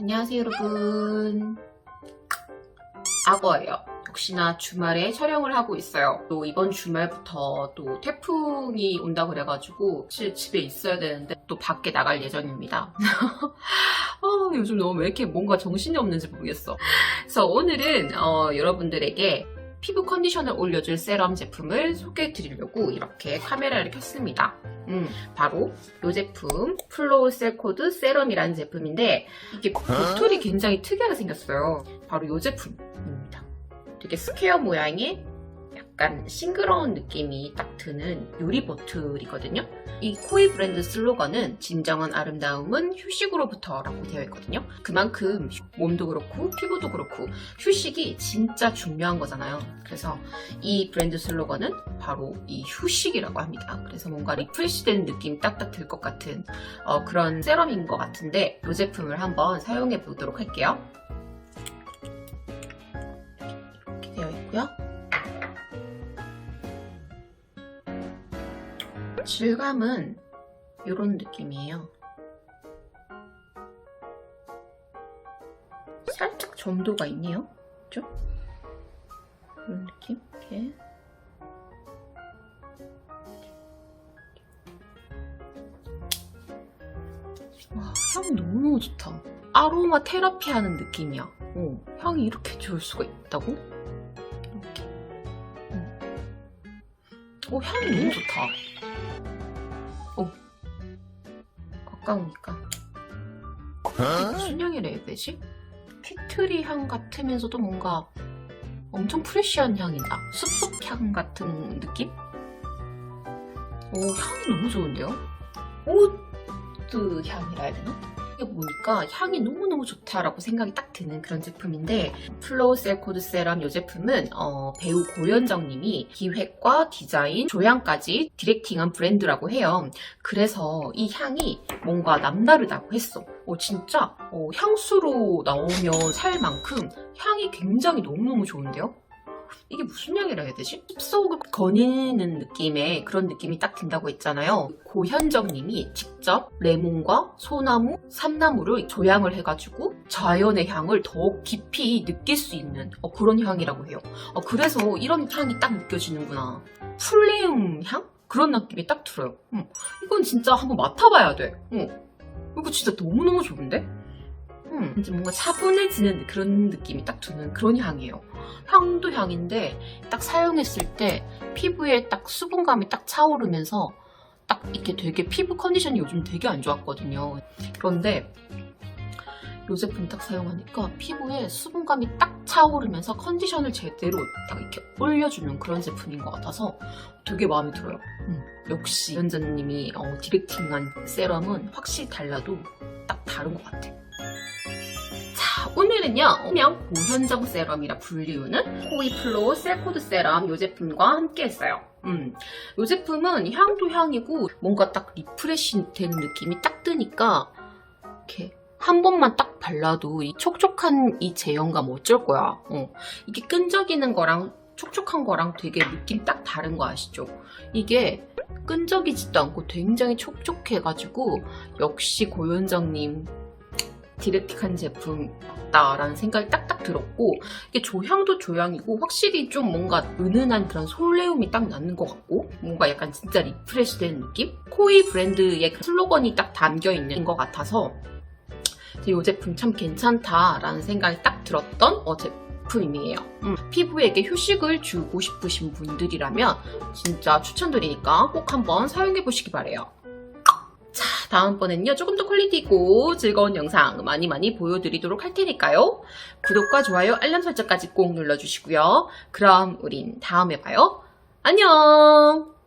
안녕하세요 여러분. 악어예요. 역시나 주말에 촬영을 하고 있어요. 또 이번 주말부터 또 태풍이 온다 그래가지고 집에 있어야 되는데 또 밖에 나갈 예정입니다. 아, 요즘 너무 왜 이렇게 뭔가 정신이 없는지 모르겠어. 그래서 오늘은 어, 여러분들에게 피부 컨디션을 올려줄 세럼 제품을 소개해 드리려고 이렇게 카메라를 켰습니다. 음, 바로 이 제품 플로우 셀 코드 세럼이라는 제품인데 이게 보툴이 굉장히 특이하게 생겼어요. 바로 이 제품입니다. 되게 스퀘어 모양의 약간 싱그러운 느낌이 딱 드는 유리 보틀이거든요. 이 코이 브랜드 슬로건은 진정한 아름다움은 휴식으로부터 라고 되어 있거든요. 그만큼 몸도 그렇고 피부도 그렇고 휴식이 진짜 중요한 거잖아요. 그래서 이 브랜드 슬로건은 바로 이 휴식이라고 합니다. 그래서 뭔가 리프레시되는 느낌이 딱딱 들 것 같은 어, 그런 세럼인 것 같은데 이 제품을 한번 사용해 보도록 할게요. 질감은 이런 느낌이에요. 살짝 점도가 있네요. 그죠? 이런 느낌? 이렇게. 와, 향 너무너무 좋다. 아로마 테라피 하는 느낌이야. 어, 향이 이렇게 좋을 수가 있다고? 어, 향이 너무 좋다. 어. 가까우니까. 이게 무슨 향이라 해야 되지? 티트리 향 같으면서도 뭔가 엄청 프레쉬한 향이다. 숲속 향 같은 느낌? 오, 향이 너무 좋은데요? 오드 향이라 해야 되나? 보니까 향이 너무너무 좋다라고 생각이 딱 드는 그런 제품인데 플로우 셀 코드 세럼 이 제품은 어, 배우 고현정님이 기획과 디자인, 조향까지 디렉팅한 브랜드라고 해요. 그래서 이 향이 뭔가 남다르다고 했어. 어, 진짜 어, 향수로 나오면 살 만큼 향이 굉장히 너무너무 좋은데요? 이게 무슨 향이라 해야 되지? 숲속을 거니는 느낌의 그런 느낌이 딱 든다고 했잖아요. 고현정님이 직접 레몬과 소나무, 삼나무를 조향을 해가지고 자연의 향을 더욱 깊이 느낄 수 있는 어, 그런 향이라고 해요. 어, 그래서 이런 향이 딱 느껴지는구나. 풀레움 향? 그런 느낌이 딱 들어요. 음, 이건 진짜 한번 맡아봐야 돼. 어, 이거 진짜 너무너무 좋은데? 음, 이제 뭔가 차분해지는 그런 느낌이 딱 드는 그런 향이에요. 향도 향인데 딱 사용했을 때 피부에 딱 수분감이 딱 차오르면서 딱 이렇게 되게 피부 컨디션이 요즘 되게 안 좋았거든요. 그런데 이 제품 딱 사용하니까 피부에 수분감이 딱 차오르면서 컨디션을 제대로 딱 이렇게 올려주는 그런 제품인 것 같아서 되게 마음에 들어요. 음, 역시 연자님이 어, 디렉팅한 세럼은 확실히 달라도 딱 다른 것 같아. 자, 오늘은요, 오명 고현정 세럼이라 불리우는 코이플로우 셀코드 세럼 이 제품과 함께 했어요. 음, 이 제품은 향도 향이고 뭔가 딱 리프레시 되는 느낌이 딱 드니까 이렇게 한 번만 딱 발라도 이 촉촉한 이 제형감 어쩔 거야. 어, 이게 끈적이는 거랑 촉촉한 거랑 되게 느낌 딱 다른 거 아시죠? 이게 끈적이지도 않고 굉장히 촉촉해가지고 역시 고현정님 디렉틱한 제품다라는 생각이 딱딱 들었고 이게 조향도 조향이고 확실히 좀 뭔가 은은한 그런 솔레움이 딱 나는 것 같고 뭔가 약간 진짜 리프레시된 느낌? 코이 브랜드의 그 슬로건이 딱 담겨 있는 것 같아서 이 제품 참 괜찮다라는 생각이 딱 들었던 어, 제품이에요. 음, 피부에게 휴식을 주고 싶으신 분들이라면 진짜 추천드리니까 꼭 한번 사용해 보시기 바래요. 자, 다음번엔요, 조금 더 퀄리티 있고 즐거운 영상 많이 많이 보여드리도록 할 테니까요. 구독과 좋아요, 알람 설정까지 꼭 눌러주시고요. 그럼 우린 다음에 봐요. 안녕!